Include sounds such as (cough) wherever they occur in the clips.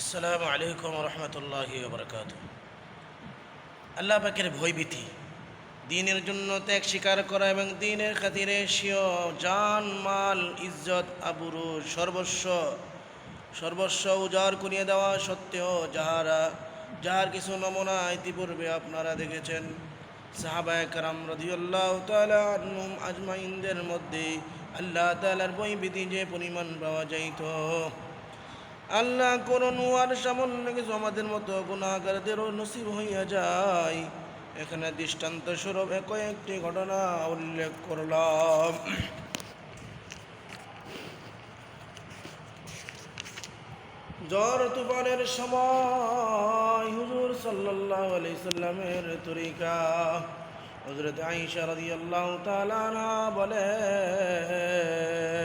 আসসালামু আলাইকুম রহমতুল্লাহ বরকাত আল্লাহ পাকের ভয়ভীতি, দিনের জন্য ত্যাগ স্বীকার করা এবং দিনের খাতিরে স্বীয় জান, মাল, ইজ্জত, আবুরু, সর্বস্ব সর্বস্ব উজাড় করিয়ে দেওয়া সত্ত্বেও যাহারা, যাহার কিছু নমুনা ইতিপূর্বে আপনারা দেখেছেন সাহাবায় কারাম রদিউল্লাহ তালা আজমাইনদের মধ্যে আল্লাহ তালার বইবিধি যে পরিমাণ পাওয়া যাইত। আল্লাহ করুন আর সামান্য কিছু আমাদের মতো গুণাগারদেরও নসিব হইয়া যায়। এখানে দৃষ্টান্ত স্বরূপ কয়েকটি ঘটনা উল্লেখ করলাম। জ্বর তুফানের সময় হুজুর সাল্লাহ আলি সাল্লামের তরিকা। হজরত আইসা রাদি আল্লাহ তালানা বলেন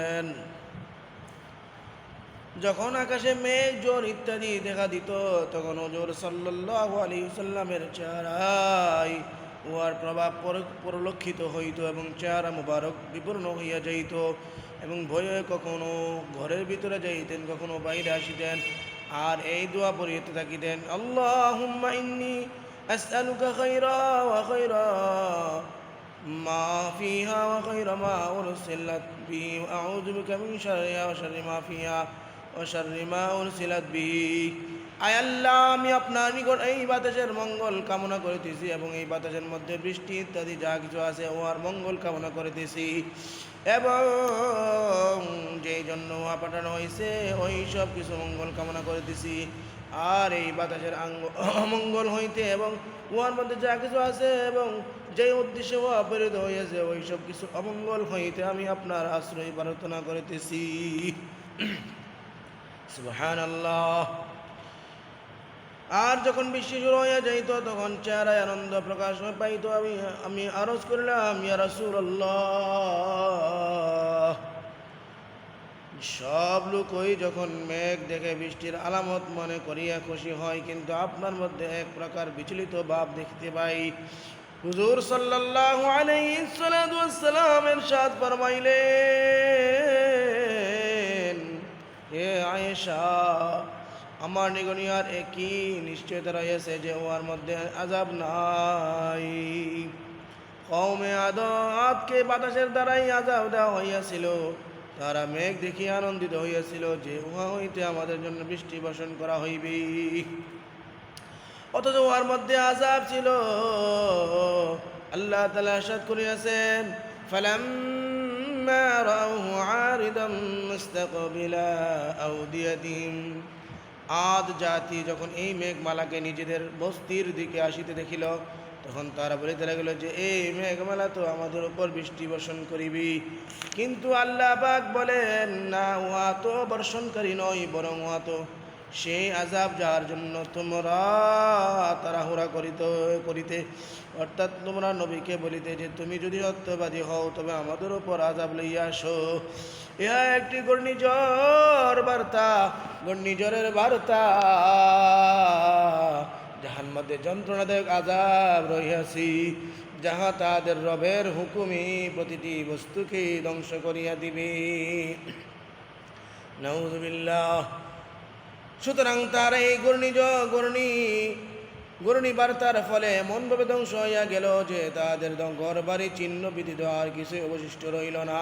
যখন আকাশে মেঘ জোর ইত্যাদি দেখা দিত তখন ওজোর সাল্লাহ আলী সাল্লামের চেহারায় উহার প্রভাব পর- পরিলক্ষিত হইত এবং চেহারা মুবারক বিপূর্ণ হইয়া যাইত এবং ভয়ে কখনো ঘরের ভিতরে যাইতেন কখনো বাইরে আসিতেন আর এই দোয়া পড়িতে থাকিতেন আল্লাহ ইন্নি أسألك خيرا وخيرا ما فيها وخير ما أرسلت به وأعوذ بك من شرها وشر ما فيها আয় আল্লাহ, আমি আপনার নিকট এই বাতাসের মঙ্গল কামনা করিতেছি এবং এই বাতাসের মধ্যে বৃষ্টি ইত্যাদি যা কিছু আছে উহার মঙ্গল কামনা করিতেছি। এবং যেই জন্য উহা পাঠানো হয়েছে ওই সব কিছু মঙ্গল কামনা করিতেছি। আর এই বাতাসের আঙ্গ (coughs) অমঙ্গল হইতে এবং উহার মধ্যে যা কিছু আছে এবং যেই উদ্দেশ্যে উহা প্রেরিত হইয়াছে, ওই সব কিছু অমঙ্গল হইতে আমি আপনার আশ্রয় প্রার্থনা করিতেছি। আর যখন বৃষ্টি শুরু হইয়া যাইত, তখন চেহারায় আনন্দ প্রকাশ পাইত। আমি আমি আরজ করলাম, ইয়া রাসূলুল্লাহ। সব লোকই যখন মেঘ দেখে বৃষ্টির আলামত মনে করিয়া খুশি হয়, কিন্তু আপনার মধ্যে এক প্রকার বিচলিত ভাব দেখতে পাই। হুজুর সাল্লাতু ওয়াসসালাম ইরশাদ ফরমাইলেন হে আয়েশা, আমার নিগনিয়ার একই নিশ্চয়তা রয়েছে যে ওর মধ্যে আজাব নাই। কৌমে আদকে বাতাসের দ্বারাই আজাব দেওয়া হইয়াছিল। তারা মেঘ দেখিয়ে আনন্দিত হইয়াছিল যে উহা হইতে আমাদের জন্য বৃষ্টি বর্ষণ করা হইবে। অথচ উহার মধ্যে আজাব ছিল। আল্লাহ তালা আসাদ করিয়াছেন فلما رأوه عارضا مستقبل أوديتهم আদ জাতি যখন এই মেঘমালাকে নিজেদের বস্তির দিকে আসিতে দেখিল তখন তারা বলিতে লাগিল যে এই মেঘমালা তো আমাদের উপর বৃষ্টি বর্ষণ করিবি কিন্তু আল্লাহ পাক বলেন না উহা তো বর্ষণকারী নয় বরং উহা তো সেই আজাব যার জন্য তোমরা তাড়াহুড়া করিত, করিতে, অর্থাৎ তোমরা নবীকে বলিতে যে, তুমি যদি সত্যবাদী হও, তবে আমাদের উপর আজাব লইয়া আসো। ইহা একটি ঘূর্ণিঝড় বার্তা, ঘূর্ণিঝড়ের বার্তা। যাহার মধ্যে যন্ত্রণাদায়ক আজাব রহিয়াছি, যাহা তাদের রবের হুকুমি প্রতিটি বস্তুকে ধ্বংস করিয়া দিবে। নাউজুবিল্লাহ সুতরাং তার এই ঘূর্ণিঝড় ঘূর্ণি ঘূর্ণি বার্তার ফলে এমনভাবে ধ্বংস হইয়া গেল যে তাদের ঘর বাড়ি চিহ্ন ব্যতীত আর কিছু অবশিষ্ট রইল না।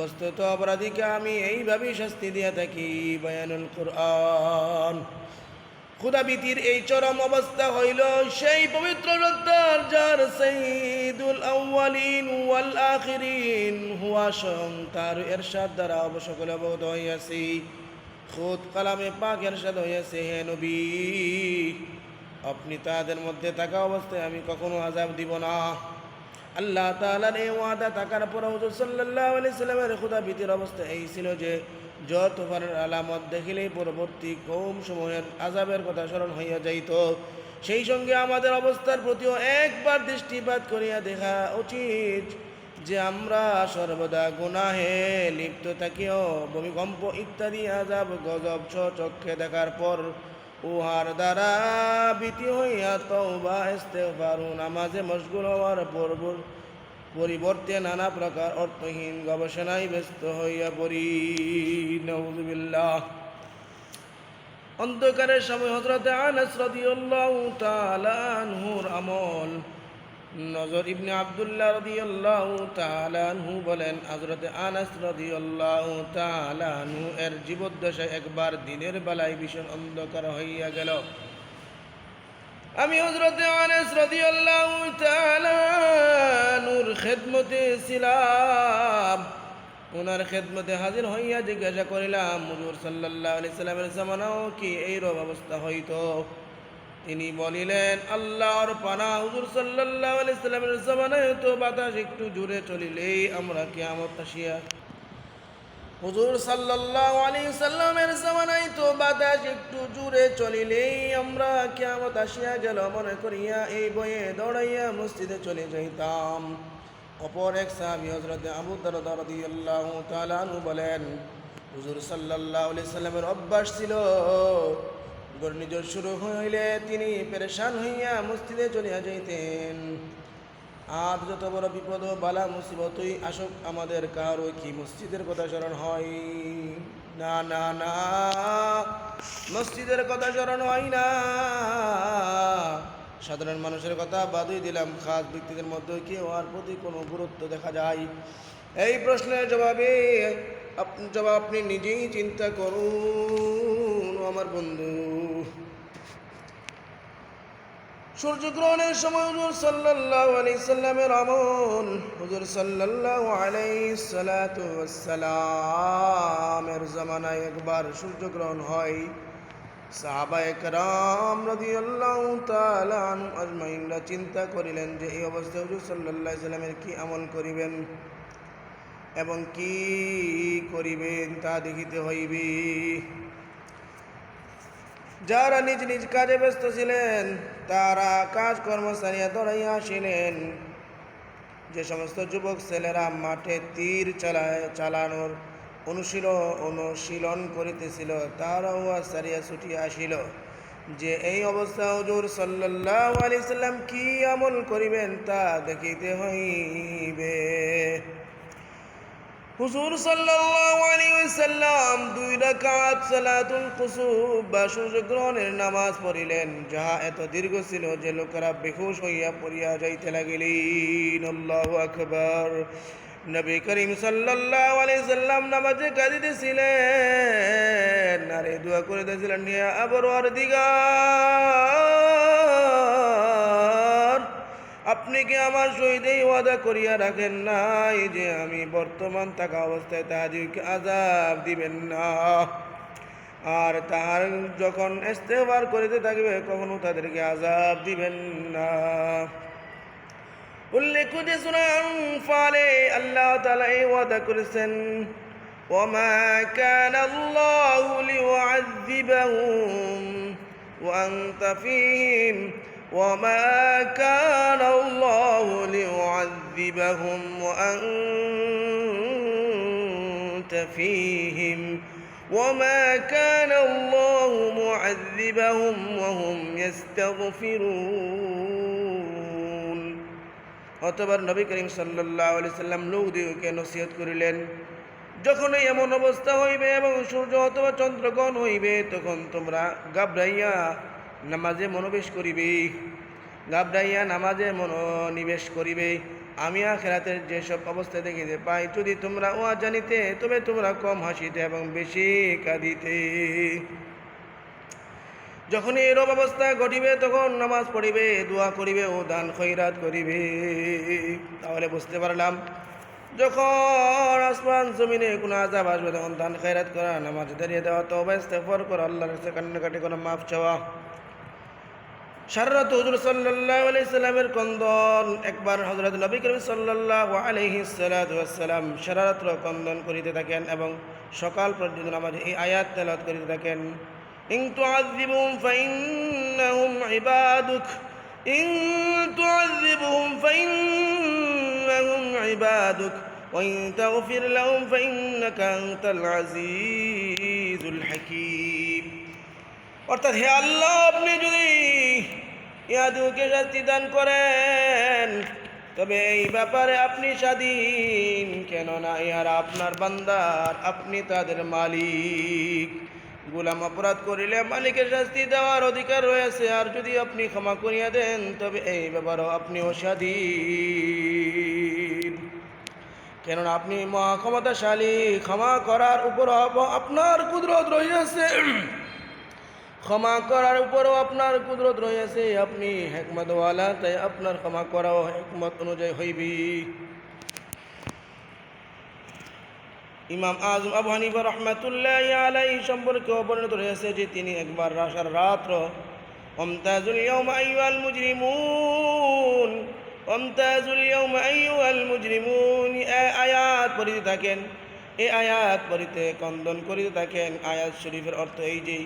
বস্তুত অপরাধীকে আমি এইভাবেই শাস্তি দিয়া থাকি, বয়ানুল কোরআন। খুদাবিতির এই চরম অবস্থা হইল সেই পবিত্র রত্তার যার সঈদুল আউয়ালিন ওয়াল আখিরিন হুয়া স্বয়ং তার এরশাদ দ্বারা অবসকলে অবগত হইয়াছি। খুদ কালামে পাক এরশাদ হইয়াছে হে নবী। আপনি তাদের মধ্যে থাকা অবস্থায় আমি কখনো আজাব দিব না। আল্লাহ তাআলার এই ওয়াদা থাকার পর হুজুর সাল্লাল্লাহু আলাইহি সাল্লামের খুদা ভীতির অবস্থা এই ছিল যে জ্বর তুফানের আলামত দেখিলেই পরবর্তী কৌম সমূহের আজাবের কথা স্মরণ হইয়া যাইত। সেই সঙ্গে আমাদের অবস্থার প্রতিও একবার দৃষ্টিপাত করিয়া দেখা উচিত। যে আমরা সর্বদা গুনাহে লিপ্ত থাকিও, ভূমিকম্প ইত্যাদি আজাব, গজব চক্ষে দেখার পর উহার দ্বারা ভীতি হইয়া তওবা, ইস্তেগফার, নামাজে মশগুল হওয়ার পূর্ব পরিবর্তে নানা প্রকার অর্থহীন গবেষণায় ব্যস্ত হইয়া পড়ি। নউজুবিল্লাহ। অন্ধকারের সময় হজরত আনাস রাদিয়াল্লাহু আমল নজর ইবনে আব্দুল্লাহ রাদিয়াল্লাহু তাআলা আনহু বলেন, হযরত আনাস রাদিয়াল্লাহু তাআলা আনহু এর জীবদ্দশায় একবার দিনের বেলায় ভীষণ অন্ধকার হইয়া গেল। আমি হযরত আনাস রাদিয়াল্লাহু তাআলা নূর খেদমতে ছিলাম। ওনার খেদমতে হাজির হইয়া জিজ্ঞাসা করিলাম, হুজুর সাল্লাল্লাহু আলাইহি সাল্লামের জামানাও কি এইরূপ অবস্থা হইতো? তিনি বলিলেন, আল্লাহর পানা হুজুর সাল্লাল্লাহু আলাইহি সাল্লামের জামানায় তো বাতাস একটু জুড়ে চলিলেই আমরা কিয়ামত আসিয়া হুজুর সাল্লাল্লাহু আলাইহি সাল্লামের জামানায় তো বাতাস একটু জুড়ে চলিলেই আমরা কিয়ামত আসিয়া গেল, মনে করিয়া এই বয়ে দৌড়াইয়া মসজিদে চলে যাইতাম। অপর এক সাহাবী হযরত আবু দারদা রাদিয়াল্লাহু তাআলা আনহু বলেন, হুজুর সাল্লাল্লাহু আলাইহি সাল্লামের অভ্যাস ছিল ঘূর্ণিঝড় শুরু হইলে তিনি পেরেশান হইয়া মসজিদে চলিয়া যাইতেন। আর যত বড় বিপদ বালা মুসিবতই আসুক, আমাদের কারও কি মসজিদের কথা স্মরণ হয়? না না না, মসজিদের কথা স্মরণ হয় না। সাধারণ মানুষের কথা বাদই দিলাম, খাস ব্যক্তিদের মধ্যে কেউ আর প্রতি কোনো গুরুত্ব দেখা যায়। এই প্রশ্নের জবাবে জবাব আপনি নিজেই চিন্তা করুন। আমার বন্ধু। সূর্যগ্রহণের সময় হুজুর সাল্লাল্লাহু আলাইহি সাল্লামের আমল, হুজুর সাল্লাল্লাহু আলাইহি সাল্লাতু ওয়াসসালামের জামানায় একবার সূর্যগ্রহণ হয়। সাহাবা একরাম রাদিয়াল্লাহু তাআলা আনহু আজমাইনরা চিন্তা করিলেন যে এই অবস্থায় হুজুর সাল্লাল্লাহু আলাইহি সাল্লামের কি আমল করিবেন এবং কি করিবেন তা দেখিতে হইবে। যারা নিজ নিজ কাজে ব্যস্ত ছিলেন, তারা কাজকর্ম সারিয়া দৌড়াইয়া আসিলেন। যে সমস্ত যুবক ছেলেরা মাঠে তীর চালায় চালানোর অনুশীল অনুশীলন করিতেছিল, তারাও সারিয়া ছুটিয়া আসিল। যে এই অবস্থা হজুর সাল্লাল্লাহু আলাইহি সাল্লাম কি আমল করিবেন তা দেখিতে হইবে। হুজুর সাল্লাল্লাহু ওয়াসাল্লাম দুই রাকাত সালাতুল কুসুফ বা সূর্যগ্রহণের নামাজ পড়িলেন, যাহা এত দীর্ঘ ছিল যে লোকেরা বেহুশ হইয়া পড়িয়া যাইতে লাগিলেন। আল্লাহু আকবার। নবী করিম সাল্লাল্লাহু আলাইহি সাল্লাম নামাজে কাঁদিতেছিলেন আর দোয়া করিতেছিলেন ইয়া আবরার দিগার আপনি কি আমার সহিত এই ওয়াদা করিয়া রাখেন নাই যে আমি বর্তমান থাকা অবস্থায় তাহাদিকে আজাব দিবেন না আর তাহার যখন ইস্তেফার করিতে থাকবে কখনো তাদেরকে আজাব দিবেন না উল্লেখ যে সুরান ফালে আল্লাহ তাআলা এই ওয়াদা করেছেন وما كان الله ليعذبهم وأنت فيهم وما كان الله ليعذبهم وأنت فيهم وما كان الله معذبهم وهم يستغفرون অতবার নবী করিম সাল্লাল্লাহু আলাইহি সাল্লাম লোকদিগকে নসিহত করিলেন যখনই এমন অবস্থা হইবে এবং সূর্য অথবা চন্দ্রগ্রহণ হইবে তখন তোমরা গাবড়াইয়া নামাজে মনোবেশ করিবে, গাবড়াইয়া নামাজে মনোনিবেশ করিবে। আমি আখেরাতের যেসব অবস্থা দেখিতে পাই, যদি তোমরা উহা জানিতে, তবে তোমরা কম হাসিতে এবং বেশি কাঁদিতে। যখন এরূপ অবস্থা ঘটিবে, তখন নামাজ পড়িবে, দোয়া করিবে ও দান খৈরাত করিবে। তাহলে বুঝতে পারলাম, যখন আসমান জমিনে কোনো আজাব আসবে, তখন দান খৈরাত করা, নামাজ দাঁড়িয়ে দেওয়া তো ইস্তেফার করা, আল্লাহর কান্নাকাটি করা, মাফ চাওয়া। সারারাত হুজুর সাল্লাল্লাহু আলাইহি সাল্লামের কন্দন একবার হযরত নবী করিম সাল্লাল্লাহু আলাইহি সাল্লাতু ওয়াসসালাম সারারাত্র কন্দন করিতে থাকেন এবং সকাল পর্যন্ত নামাজ এই আয়াত তেলাওয়াত করিতে থাকেন ইন তুআযিবুহুম ফাইন্নাহুম ইবাদুক ইন তুআযিবুহুম ফাইন্নাহুম ইবাদুক وإن تغفر لهم فإنك أنت العزيز الحكيم অর্থাৎ হে আল্লাহ আপনি যদি ইয়াদুকে শাস্তি দান করেন। তবে এই ব্যাপারে আপনি স্বাধীন, কেননা ইহারা আপনার বান্দার, আপনি তাদের মালিক। গোলাম অপরাধ করিলে মালিকের শাস্তি দেওয়ার অধিকার রয়েছে, আর যদি আপনি ক্ষমা করিয়া দেন, তবে এই ব্যাপারও আপনিও স্বাধীন। কেননা আপনি মহা ক্ষমতাশালী, ক্ষমা করার উপর আপ- আপনার কুদরত রয়েছে ক্ষমা করার উপরও আপনার কুদরত রয়েছে, আপনি হেকমতওয়ালা, তাই আপনার ক্ষমা করাও হেকমত অনুযায়ী হইবি। ইমাম আজম আবু হানিফা রহমাতুল্লাহ আলাই সম্পর্কে বর্ণিত রয়েছে যে তিনি একবার রাসার রাত্র, অমতাজুল ইয়ৌম আইয়ুহাল মুজরিমুন, অমতাজুল ইয়ৌম আইয়ুহাল মুজরিমুন আয়াত পড়িতে থাকেন। এই আয়াত পড়িতে কন্দন করিতে থাকেন। আয়াত শরীফের অর্থ এই যে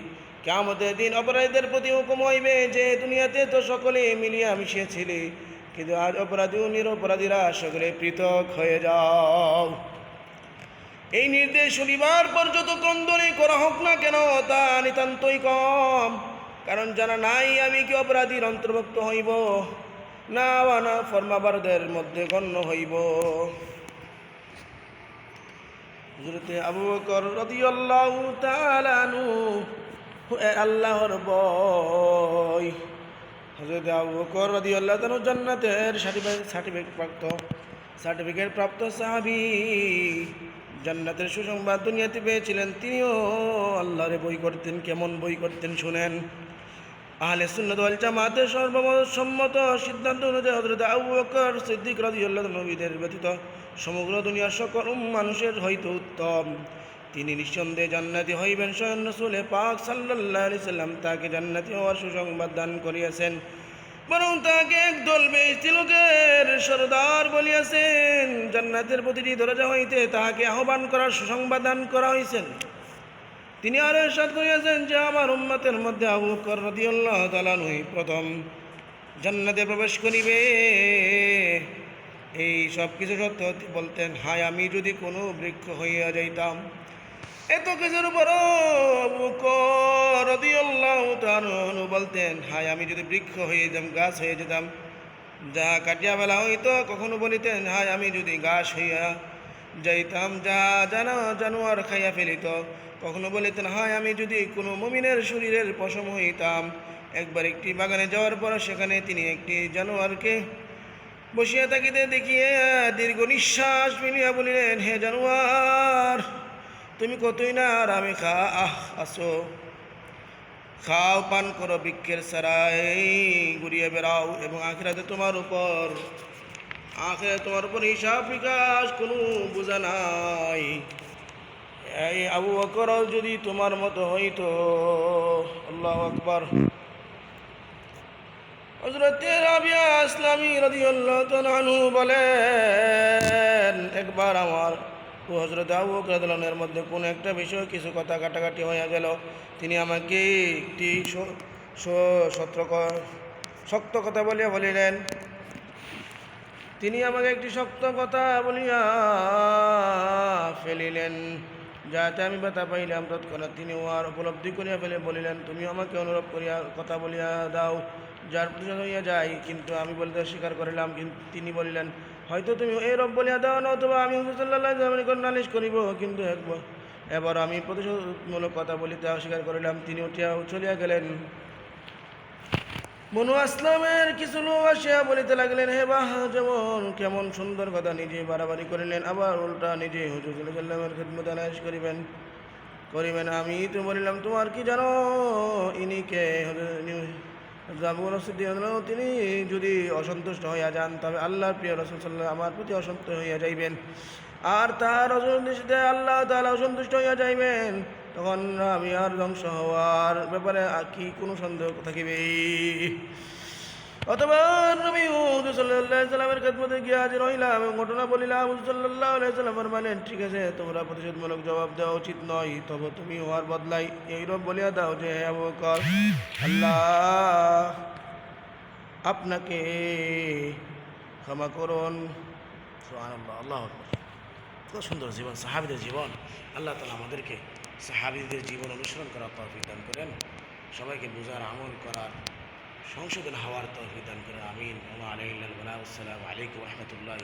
কেমতের দিন অপরাধীদের প্রতি হুকুম হইবে যে দুনিয়াতে তো সকলে মিলিয়া মিশিয়েছিলে কিন্তু আজ অপরাধী ও নিরপরাধীরা সকলে পৃথক হয়ে যাও। এই নির্দেশ শনিবার পর্যন্ত কন্দনে করা হোক না কেন, তা নিতান্তই কম। কারণ জানা নাই আমি কি অপরাধীর অন্তর্ভুক্ত হইব, না না ফরমাবারদের মধ্যে গণ্য হইব। হযরতে আবু বকর রাদিয়াল্লাহু তাআলা আনহু, এ আল্লাহর বয়। হযরত আবু বকর রাদিয়াল্লাহু তাআলা জান্নাতের সার্টিফিকেট সার্টিফিকেট প্রাপ্ত সার্টিফিকেট প্রাপ্ত সাহাবী। জান্নাতের সুসংবাদ দুনিয়াতে পেয়েছিলেন তিনিও। আল্লাহরে বই করতেন, কেমন বই করতেন শুনেন। আহলে সুন্নাত ওয়াল জামাতের সর্বসম্মত সিদ্ধান্ত অনুযায়ী হযরত আবু বকর সিদ্দিক রাদিয়াল্লাহু নবীদের ব্যতীত সমগ্র দুনিয়ার সকল মানুষের হইতে উত্তম। তিনি নিঃসন্দেহে জান্নাতি হইবেন স্বয়ং রসুলে পাক আলাইহি সাল্লাম। তাকে জান্নাতি হওয়ার সুসংবাদ দান করিয়াছেন। বরং তাকে একদল বেশি লোকের সরদার বলিয়াছেন। জান্নাতের প্রতিটি দরজা হইতে তাহাকে আহ্বান করার সুসংবাদ দান করা হয়েছেন তিনি আরও ইরশাদ করিয়াছেন যে আমার উম্মতের মধ্যে আবু বকর রাদিয়াল্লাহু তাআলা নহি প্রথম। জান্নাতে প্রবেশ করিবে। এই সব কিছু সত্য বলতেন, হায়, আমি যদি কোনো বৃক্ষ হইয়া যাইতাম, এত কিছুর তাআলা বলতেন, হায়, আমি যদি বৃক্ষ হয়ে যেতাম গাছ হয়ে যেতাম যা কাটিয়া বেলা হইতো, কখনো বলিতেন, হায়, আমি যদি গাছ হইয়া যাইতাম, যা জানা জানোয়ার খাইয়া ফেলিত, কখনো বলিতেন, হায়, আমি যদি কোনো মমিনের শরীরের পশম হইতাম, একবার একটি বাগানে যাওয়ার পর সেখানে তিনি একটি জানোয়ারকে বসিয়া থাকিতে দেখিয়ে দীর্ঘ নিঃশ্বাস ফেলিয়া বলিলেন, হে জানোয়ার, তুমি কতই না আর আমি খা, আহ, আসো। খাও, পান করো বৃক্ষের সারাই ঘুরিয়ে বেড়াও এবং আখেরাতে তোমার উপর, আখেরাতে তোমার উপর হিসাব বিকাশ, কোনো বোঝা নাই। এই আবু বকর যদি তোমার মতো হইতো, আল্লাহ আকবর। হজরতে রাবিয়া ইসলামী রাদিয়াল্লাহু তাআলা বলেন, একবার আমার ও হজরত আবু রাদিয়াল্লাহু মধ্যে কোনো একটা বিষয় কিছু কথা কাটাকাটি হয়ে গেল। তিনি আমাকে একটি স- স- সত্র ক- শক্ত কথা বলিয়া বলিলেন। তিনি আমাকে একটি শক্ত কথা বলিয়া ফেলিলেন। যাতে আমি ব্যথা পাইলাম, তৎক্ষণাৎ তিনি উহার উপলব্ধি করিয়া ফেলে বলিলেন তুমি আমাকে অনুরোধ করিয়া কথা বলিয়া দাও। যার প্রতিশোধ হইয়া যাই, কিন্তু আমি বলিতে স্বীকার করিলাম। কিন্তু তিনি বলিলেন, হয়তো তুমি এই রব বলিয়া দাও না অথবা আমি হুজুরাল্লাহ নিকট নালিশ করিব, কিন্তু একবার এবার আমি প্রতিশোধমূলক কথা বলিতে অস্বীকার করিলাম। তিনি উঠিয়া চলিয়া গেলেন। বনু আসলামের কিছু লোক আসিয়া বলিতে লাগলেন, হে বাহ, যেমন কেমন সুন্দর কথা নিজে বাড়াবাড়ি করিলেন, আবার উল্টা নিজে হুজুর সাল্লামের খেদমত আনায়স করিবেন। করিবেন, আমি তো বলিলাম, তোমার কি জানো, ইনি কে? তিনি যদি অসন্তুষ্ট হইয়া যান, তবে আল্লাহর প্রিয় রসুল আমার প্রতি অসন্তুষ্ট হইয়া যাইবেন। আর তাহার অসন্তুষ্টে আল্লাহ তাআলা অসন্তুষ্ট হইয়া যাইবেন। তখন আমি আর ধ্বংস হওয়ার ব্যাপারে কি কোনো সন্দেহ থাকিবে? অথবা সাল্লামের এবং ঘটনা বলিলাম সাল্লাম ঠিক আছে, তোমরা জবাব দেওয়া উচিত নয়, তবে তুমি হওয়ার বদলাই বলিয়া দাও যে আল্লাহ আপনাকে ক্ষমা করুন। আল্লাহ সুন্দর জীবন, সাহাবিদের জীবন। আল্লাহ তালা আমাদেরকে সাহাবিদের জীবন অনুসরণ করার তৌফিক দান করেন। সবাইকে বোঝার, আমল করার, সংশোধন হওয়ার তৌফিক দান করেন। আমিন। আলাইকুম রহমতুল্লাহ